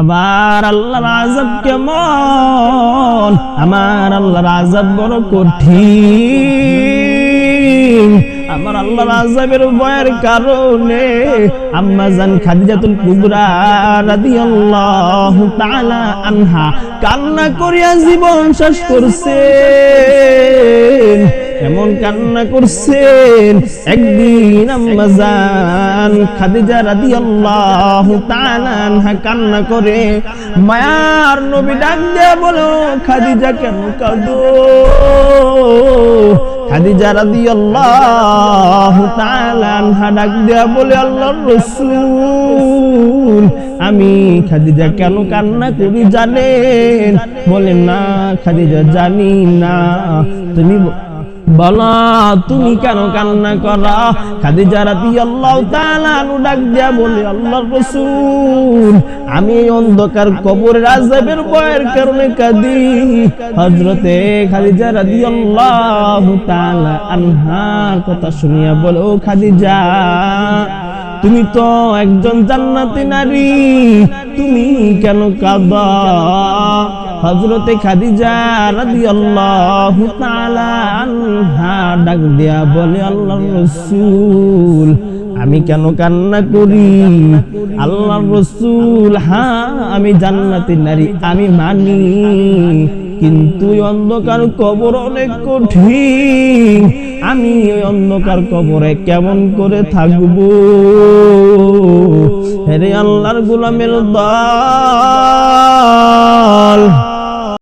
আবার আল্লাহর আজাব কেমন? আমার আল্লাহর আজাব বড় কঠিন। আমার আল্লাহর আজাবের ভয়ের কারণে আম্মা জান খাদিজাতুল কুবরা রাদিয়াল্লাহু তাআলা আনহা কান্না করিয়া জীবন শেষ করছেন এমন কান্না করছেন। একদিন আম্মা খাদিজা রাদিয়াল্লাহু তাআলা আনহা কান্না করে, মায়ার নবী ডাক দেয়া বলো খাদিজা, কেন কাঁদো? খাদিজা রাদিয়াল্লাহু তাআলা আনহা ডাক দেয়া বলে, আল্লাহর রাসূল, আমি খাদিজা কেন কান্না করি জানেন? বলে, না, খাদিজা, জানি না। তুমি বলো, তুমি কেন কান্না করা? খাদিজা রাদিয়াল্লাহু তাআলা আনহু ডাক দেয়া বলে, আল্লাহর রাসূল, আমি অন্ধকার কবরের আযাবের ভয়ের কারণে কাঁদি। হযরতে খাদিজা রাদিয়াল্লাহু তাআলা আনহার কথা শুনিয়া বলে খাদিজা, তুমি তো একজন জান্নাতি নারী, তুমি কেন কাঁদা? হযরতে খাদিজা রাদিয়াল্লাহু তাআলা আনহা ডাক দিয়া বলে আল্লাহর রসুল, আমি কেন কান্না করি? আল্লাহ রসুল হ্যাঁ আমি জান্নাতি নারী, আমি মানি। কিন্তু অন্ধকার কবর অনেক কঠিন। আমি ওই অন্ধকার কবরে কেমন করে থাকব? হেরে আল্লাহর গোলামের দল